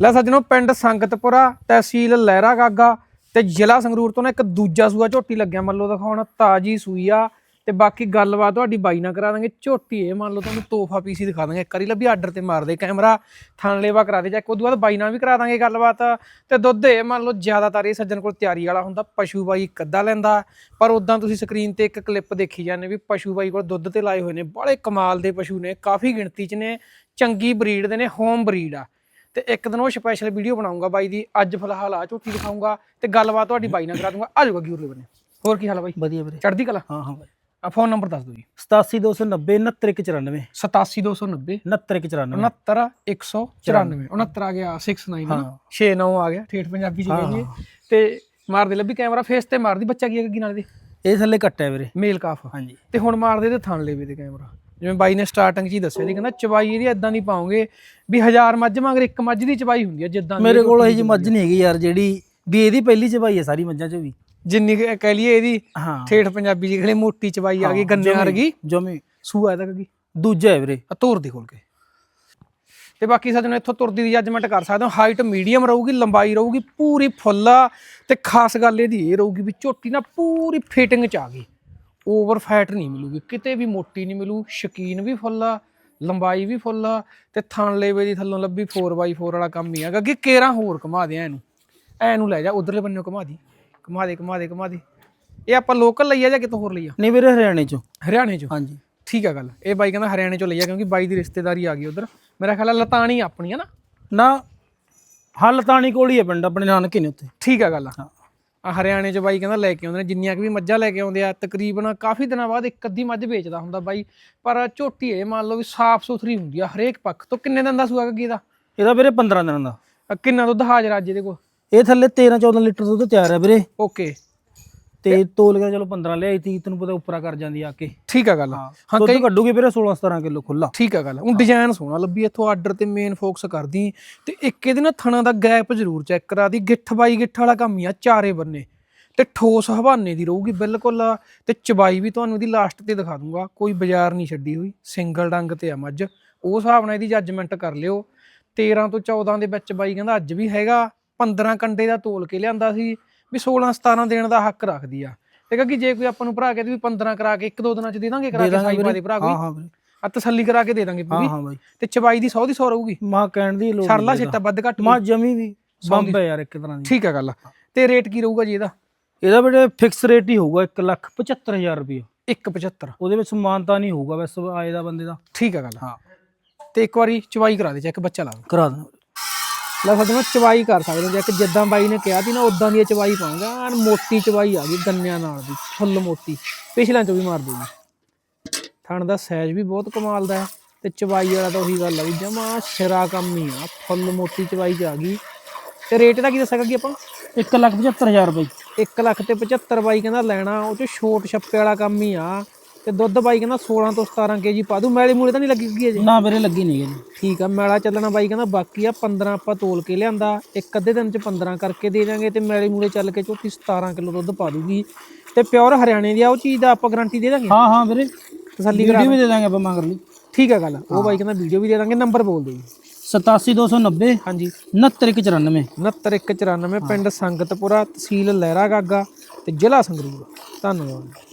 ਲੈ ਸੱਜਣੋ, ਪਿੰਡ ਸੰਗਤਪੁਰਾ ਤਹਿਸੀਲ ਲਹਿਰਾ ਗਾਗਾ ਤੇ ਜ਼ਿਲ੍ਹਾ ਸੰਗਰੂਰ ਤੋਂ ਨਾ ਇੱਕ ਦੂਜਾ ਸੂਆ ਝੋਟੀ ਲੱਗਿਆ, ਮੰਨ ਲਓ ਦਿਖਾਉਣ, ਤਾਜੀ ਸੂਈ ਆ। ਤੇ ਬਾਕੀ ਗੱਲਬਾਤ ਤੁਹਾਡੀ ਬਾਈ ਨਾਲ ਕਰਾ ਦਾਂਗੇ, ਝੋਟੀ ਇਹ ਮੰਨ ਲਓ ਤੁਹਾਨੂੰ ਤੋਹਫਾ ਪੀਸੀ ਦਿਖਾ ਦਾਂਗੇ। ਇੱਕ ਵਾਰੀ ਲੱਭੀ ਆਰਡਰ ਤੇ ਮਾਰ ਦੇ ਕੈਮਰਾ, ਥਣ ਕਰਾ ਦੇ, ਜਾਂ ਉਦੋਂ ਬਾਅਦ ਬਾਈ ਨਾਲ ਵੀ ਕਰਾ ਦਾਂਗੇ ਗੱਲਬਾਤ। ਤੇ ਦੁੱਧ ਇਹ ਮੰਨ ਲਓ ਜ਼ਿਆਦਾਤਰ ਇਹ ਸੱਜਣ ਕੋਲ ਤਿਆਰੀ ਵਾਲਾ ਹੁੰਦਾ, ਪਸ਼ੂ ਬਾਈ ਇੱਕ ਅੱਧਾ ਲੈਂਦਾ। ਪਰ ਉਦਾਂ ਤੁਸੀਂ ਸਕਰੀਨ ਤੇ ਇੱਕ ਕਲਿੱਪ ਦੇਖੀ ਜਾਂਦੇ ਵੀ ਪਸ਼ੂ ਬਾਈ ਕੋਲ ਦੁੱਧ ਤੇ ਲਾਏ ਹੋਏ ਨੇ, ਬੜੇ ਕਮਾਲ ਦੇ ਪਸ਼ੂ ਨੇ, ਕਾਫੀ ਗਿਣਤੀ 'ਚ ਨੇ, ਚੰਗੀ ਬਰੀਡ ਦੇ ਨੇ ਹੋਮ ਬਰੀਡ ਆ। ਤੇ ਇੱਕ ਦਿਨ ਉਹ ਸਪੈਸ਼ਲ ਵੀਡੀਓ ਬਣਾਉਂਗਾ ਬਾਈ ਦੀ ਅੱਜ ਫਿਲਹਾਲ ਆ ਝੋਟੀ ਦਿਖਾਉਂਗਾ ਤੇ ਗੱਲਬਾਤ ਤੁਹਾਡੀ ਬਾਈ ਨਾਲ ਕਰਾ ਦੂੰਗਾ। ਆ ਜਾਊਗਾ ਗਿਉਰਲੇ ਬੰਨੇ ਹੋਰ ਕੀ ਹਾਲ ਆ ਬਾਈ? ਵਧੀਆ ਵੀਰੇ। ਚੜ੍ਹਦੀ ਕਲਾ? ਹਾਂ ਹਾਂ ਬਾਈ। ਆ ਫੋਨ ਨੰਬਰ ਦੱਸ ਦਿਓ ਜੀ। 87290 69194 87290 69194 69194 69 ਆ ਗਿਆ 69 ਹਾਂ। 69 ਆ ਗਿਆ। ਠੇਠ ਪੰਜਾਬੀ ਚ ਕਹਿੰਦੇ ਤੇ ਮਾਰ ਦੇ ਲੱਭੀ ਕੈਮਰਾ ਫੇਸ ਤੇ ਮਾਰਦੀ ਬੱਚਾ ਕੀ ਅੱਗੇ ਨਾਲ ਦੇ ਇਹ ਥੱਲੇ ਕੱਟਿਆ ਵੀਰੇ। ਮੇਲ ਕਾਫ। ਹਾਂਜੀ। ਤੇ ਹੁਣ ਮਾਰਦੇ ਤੇ ਥਣ ਲੇਵੇ ਤੇ ਕੈਮਰਾ। ਜਿਵੇਂ ਬਾਈ ਨੇ ਸਟਾਰਟਿੰਗ ਚ ਹੀ ਦੱਸਿਆ ਸੀ ਕਹਿੰਦਾ ਚਵਾਈ ਇਹਦੀ ਇਦਾਂ ਦੀ ਪਾਉਂਗੇ ਵੀ ਹਜ਼ਾਰ ਮੱਝ ਮਗਰ ਇੱਕ ਮੱਝ ਦੀ ਚਵਾਈ ਹੁੰਦੀ ਹੈ ਜਿੱਦਾਂ ਮੇਰੇ ਕੋਲ ਇਹ ਜੀ ਮੱਝ ਨਹੀਂ ਹੈਗੀ ਯਾਰ ਜਿਹੜੀ ਵੀ ਇਹਦੀ ਪਹਿਲੀ ਚਬਾਈ ਹੈ ਸਾਰੀ ਮੱਝਾਂ ਚੋਂ ਵੀ। ਜਿੰਨੀ ਕਹਿ ਲਈਏ ਇਹਦੀ ਠੇਠ ਪੰਜਾਬੀ ਜੀ ਖਲੇ ਮੋਟੀ ਚਵਾਈ ਆ ਗਈ ਗੰਨੇ ਵਰਗੀ। ਜਮੀ। ਸੂਆ ਇਹਦਾ ਕੀ? ਦੂਜਾ ਹੈ ਵੀਰੇ। ਤੋਰ ਦੇ ਖੋਲ ਕੇ। ਤੇ ਬਾਕੀ ਸੱਜਣੋ ਇੱਥੋਂ ਤੁਰਦੀ ਦੀ ਜੱਜਮੈਂਟ ਕਰ ਸਕਦੇ ਹੋ। ਹਾਈਟ ਮੀਡੀਅਮ ਰਹੂਗੀ ਲੰਬਾਈ ਰਹੂਗੀ ਪੂਰੀ ਫੁੱਲ ਤੇ ਖਾਸ ਗੱਲ ਇਹਦੀ ਇਹ ਰਹੂਗੀ ਵੀ ਝੋਟੀ ਨਾ ਪੂਰੀ ਫਿਟਿੰਗ ਚ ਆ ਗਈ। ਓਵਰ ਫੈਟ ਨਹੀਂ ਮਿਲੂਗੀ ਕਿਤੇ ਵੀ ਮੋਟੀ ਨਹੀਂ ਮਿਲੂ ਸ਼ਕੀਨ ਵੀ ਫੁੱਲ ਆ ਲੰਬਾਈ ਵੀ ਫੁੱਲ ਆ ਤੇ ਥਣ ਲੇਵੇ ਦੀ ਥੱਲੋਂ ਲੱਭੀ 4x4 ਵਾਲਾ ਕੰਮ ਹੀ ਹੈਗਾ ਅੱਗੇ ਕੇਰਾ ਹੋਰ ਘੁਮਾ ਦੇ ਇਹਨੂੰ। ਐ ਨੂੰ ਲੈ ਜਾ ਉਧਰਲੇ ਬੰਨੇ ਘੁਮਾ ਦੀ ਘੁਮਾ ਦੇ ਘੁਮਾ ਦੇ ਘੁਮਾ ਦੇ। ਇਹ ਆਪਾਂ ਲੋਕਲ ਲਈ ਆ ਜਾਂ ਕਿਤੋਂ ਹੋਰ ਲਈ ਆ ਨਹੀਂ ਵੀਰੇ ਹਰਿਆਣੇ ਚੋਂ। ਹਰਿਆਣੇ ਚੋਂ? ਹਾਂਜੀ। ਠੀਕ ਆ ਗੱਲ। ਇਹ ਬਾਈ ਕਹਿੰਦਾ ਹਰਿਆਣੇ ਚੋਂ ਲਈ ਆ ਕਿਉਂਕਿ ਬਾਈ ਦੀ ਰਿਸ਼ਤੇਦਾਰੀ ਆ ਗਈ ਉਧਰ। ਮੇਰਾ ਖਿਆਲ ਆ ਲਤਾਣੀ ਆਪਣੀ ਆ ਨਾ? ਨਾ ਹਲਤਾਣੀ ਕੋਲ ਹੀ ਹੈ ਪਿੰਡ ਆਪਣੇ ਨਾਨਕੇ ਨੇ ਉੱਥੇ। ਠੀਕ ਆ ਗੱਲ ਹਾਂ। ਆ ਹਰਿਆਣੇ ਚ ਬਾਈ ਕਹਿੰਦਾ ਲੈ ਕੇ ਆਉਂਦੇ ਨੇ ਜਿੰਨੀਆਂ ਕਿ ਵੀ ਮੱਝਾਂ ਲੈ ਕੇ ਆਉਂਦੇ ਆ ਤਕਰੀਬਨ ਕਾਫੀ ਦਿਨਾਂ ਬਾਅਦ ਇੱਕ ਅੱਧੀ ਮੱਝ ਵੇਚਦਾ ਹੁੰਦਾ ਬਾਈ ਪਰ ਝੋਟੀ ਇਹ ਮੰਨ ਲਓ ਵੀ ਸਾਫ਼ ਸੁਥਰੀ ਹੁੰਦੀ ਆ ਹਰੇਕ ਪੱਖ ਤੋਂ। ਕਿੰਨੇ ਦਿਨ ਦਾ ਸੂਆ ਗੱਗੀ ਦਾ ਇਹਦਾ ਵੀਰੇ 15 ਦਿਨਾਂ ਦਾ। ਅ, ਕਿੰਨਾ ਦੁੱਧ ਹਾਜ਼ਰ ਅੱਜ ਇਹਦੇ ਕੋਲ? ਇਹ ਥੱਲੇ 13 14 ਲੀਟਰ ਦੁੱਧ ਤਿਆਰ ਹੈ ਵੀਰੇ। ਓਕੇ। ਤੇ ਤੋਲ ਕੇ ਚਲੋ 15 ਲਿਆਈ ਤੀ ਤੈਨੂੰ ਪਤਾ ਉੱਪਰਾ ਕਰ ਜਾਂਦੀ ਆ ਕੇ। ਠੀਕ ਆ ਗੱਲ। ਹਾਂ ਕਈ ਕੱਢੂਗੀ ਵੀਰੇ 16 17 ਕਿਲੋ ਖੁੱਲਾ ਠੀਕ ਆ ਗੱਲ ਉਹ ਡਿਜ਼ਾਈਨ ਸੋਹਣਾ ਲੱਭੀ ਇੱਥੋਂ ਆਰਡਰ ਤੇ ਮੇਨ ਫੋਕਸ ਕਰਦੀ। ਤੇ ਇੱਕ ਇਹਦੇ ਨਾਲ ਥਣਾ ਦਾ ਗੈਪ ਜ਼ਰੂਰ ਚੈੱਕ ਕਰਾ ਦੀ ਗਿੱਠ ਬਾਈ ਗਿੱਠ ਵਾਲਾ ਕੰਮ ਹੀ ਆ ਚਾਰੇ ਬੰਨੇ। ਤੇ ਠੋਸ ਹਵਾਨੇ ਦੀ ਰਹੂਗੀ ਬਿਲਕੁਲ ਤੇ ਚਬਾਈ ਵੀ ਤੁਹਾਨੂੰ ਇਹਦੀ ਲਾਸਟ ਤੇ ਦਿਖਾ ਦੂੰਗਾ ਕੋਈ ਬਾਜ਼ਾਰ ਨਹੀਂ ਛੱਡੀ ਹੋਈ ਸਿੰਗਲ ਡੰਗ ਤੇ ਆ ਮੱਝ। ਉਹ ਹਿਸਾਬ ਨਾਲ ਇਹਦੀ ਜੱਜਮੈਂਟ ਕਰ ਲਿਓ। 13 ਤੋਂ 14 ਦੇ ਵਿੱਚ ਬਾਈ ਕਹਿੰਦਾ ਅੱਜ ਵੀ ਹੈਗਾ 15 ਕੰਡੇ ਦਾ ਤੋਲ ਕੇ ਲਿਆਂਦਾ ਸੀ। ਵੀ 16 17 ਦੇਣ ਦਾ ਹੱਕ ਰੱਖਦੀ ਆ। ਤੇ ਕਿ ਜੇ ਕੋਈ ਆਪਾਂ ਨੂੰ ਭਰਾ ਕੇ ਵੀ 15 ਕਰਾ ਕੇ ਇੱਕ ਦੋ ਦਿਨਾਂ ਚ ਦੇ ਦਾਂਗੇ ਕਰਾ ਕੇ ਦਾਂਗੇ ਸਾਈ ਪਾ ਦੇ ਭਰਾ ਹਾਂ ਕੋਈ। ਹਾਂ ਵੀਰੇ। ਆ ਤਸੱਲੀ ਕਰਾ ਕੇ ਦੇ ਦਾਂਗੇ ਹਾਂ ਪੂਰੀ ਹਾਂ ਬਾਈ। ਤੇ ਚਬਾਈ ਦੀ 100 ਦੀ 100 ਰਹੂਗੀ। ਮਾਂ ਕਹਿਣ ਦੀ ਲੋੜ ਨਹੀਂ ਛਿੱਟਾ ਵੱਧ ਘੱਟ ਮਾਂ ਜਮੀ ਵੀ ਬੰਬ ਹੈ ਯਾਰ ਇੱਕ ਤਰ੍ਹਾਂ ਦੀ। ਠੀਕ ਆ ਗੱਲ ਤੇ ਰੇਟ ਕੀ ਰਹੂਗਾ ਜੀ ਇਹਦਾ? ਇਹਦਾ ਵੀਰੇ ਫਿਕਸ ਰੇਟ ਹੀ ਹੋਊਗਾ 175000 ਰੁਪਏ 175 ਉਹਦੇ ਵਿੱਚ ਸਮਾਨਤਾ ਨਹੀਂ ਹੋਊਗਾ ਵੈਸ ਆਏ ਦਾ ਬੰਦੇ ਦਾ। ਠੀਕ ਆ ਗੱਲ ਹਾਂ। ਤੇ ਇੱਕ ਵਾਰੀ ਚਵਾਈ ਕਰਾ ਦੇ ਚੈੱਕ ਬੱਚਾ ਲਾ ਕਰਾ ਦਾਂ ਲੈ ਸਾਡੇ ਨਾਲ ਚਵਾਈ ਕਰ ਸਕਦੇ ਹੋ ਜੇ ਜਿੱਦਾਂ ਬਾਈ ਨੇ ਕਿਹਾ ਸੀ ਨਾ ਉਦਾਂ ਦੀ ਚਵਾਈ ਪਾਉਂਗਾ ਐਨ ਮੋਟੀ ਚਵਾਈ ਆ ਗਈ ਗੰਨਿਆਂ ਨਾਲ ਦੀ ਫੁੱਲ ਮੋਟੀ ਪਿਛਲਿਆਂ ਚੋਂ ਵੀ ਮਾਰ ਦੂਗੀ ਥਣ ਦਾ ਸਾਈਜ਼ ਵੀ ਬਹੁਤ ਕਮਾਲ ਦਾ ਹੈ ਤੇ ਚਵਾਈ ਵਾਲਾ ਤਾਂ ਉਹੀ ਗੱਲ ਆ ਵੀ ਜਮਾ ਸਿਰਾ ਕੰਮ ਹੀ ਆ। ਫੁੱਲ ਮੋਟੀ ਚਵਾਈ ਚ ਆ ਗਈ। ਤੇ ਰੇਟ ਦਾ ਕੀ ਦੱਸਾਂਗਾ ਕੀ ਆਪਾਂ? 175000 ਰੁਪਏ। 1 ਲੱਖ ਤੇ 75 ਬਾਈ ਕਹਿੰਦਾ ਲੈਣਾ ਉਹ ਚ ਛੋਟ ਛੱਪੇ ਵਾਲਾ ਕੰਮ ਹੀ ਆ। ਤੇ ਦੁੱਧ ਬਾਈ ਕਹਿੰਦਾ 16 ਤੋਂ 17 ਕੇਜੀ ਪਾ ਦੂ। ਮੈਲੇ ਮੂਲੇ ਤਾਂ ਨਹੀਂ ਲੱਗੀ ਗਈ ਅਜੇ? ਨਾ ਵੀਰੇ ਲੱਗੀ ਨਹੀਂ ਗਈ ਠੀਕ ਆ ਮੈਲਾ ਚੱਲਣਾ ਬਾਈ ਕਹਿੰਦਾ ਬਾਕੀ ਆ 15 ਆਪਾਂ ਤੋਲ ਕੇ ਲਿਆਂਦਾ। ਇੱਕ ਅੱਧੇ ਦਿਨ ਚ 15 ਕਰਕੇ ਦੇ ਜਾਾਂਗੇ ਤੇ ਮੈਲੇ ਮੂਲੇ ਚੱਲ ਕੇ ਝੋਟੀ 17 ਕਿਲੋ ਦੁੱਧ ਪਾ ਦੂਗੀ। ਤੇ ਪਿਓਰ ਹਰਿਆਣੇ ਦੀ ਆ ਉਹ ਚੀਜ਼ ਦਾ ਆਪਾਂ ਗਾਰੰਟੀ ਦੇ ਦਾਂਗੇ? ਹਾਂ ਹਾਂ ਵੀਰੇ। ਤਸੱਲੀ ਕਰਾ ਵੀਡੀਓ ਵੀ ਦੇ ਦਾਂਗੇ ਆਪਾਂ ਮੰਗਰ ਲਈ ਠੀਕ ਆ ਗੱਲ। ਉਹ ਬਾਈ ਕਹਿੰਦਾ ਵੀਡੀਓ ਵੀ ਦੇ ਦਾਂਗੇ ਨੰਬਰ ਬੋਲ ਦਿਓ ਜੀ। 87290 ਹਾਂਜੀ। 69194 69194 ਪਿੰਡ ਸੰਗਤਪੁਰਾ ਤਹਿਸੀਲ ਲਹਿਰਾ ਗਾਗਾ ਤੇ ਜ਼ਿਲ੍ਹਾ ਸੰਗਰੂਰ। ਧੰਨਵਾਦ।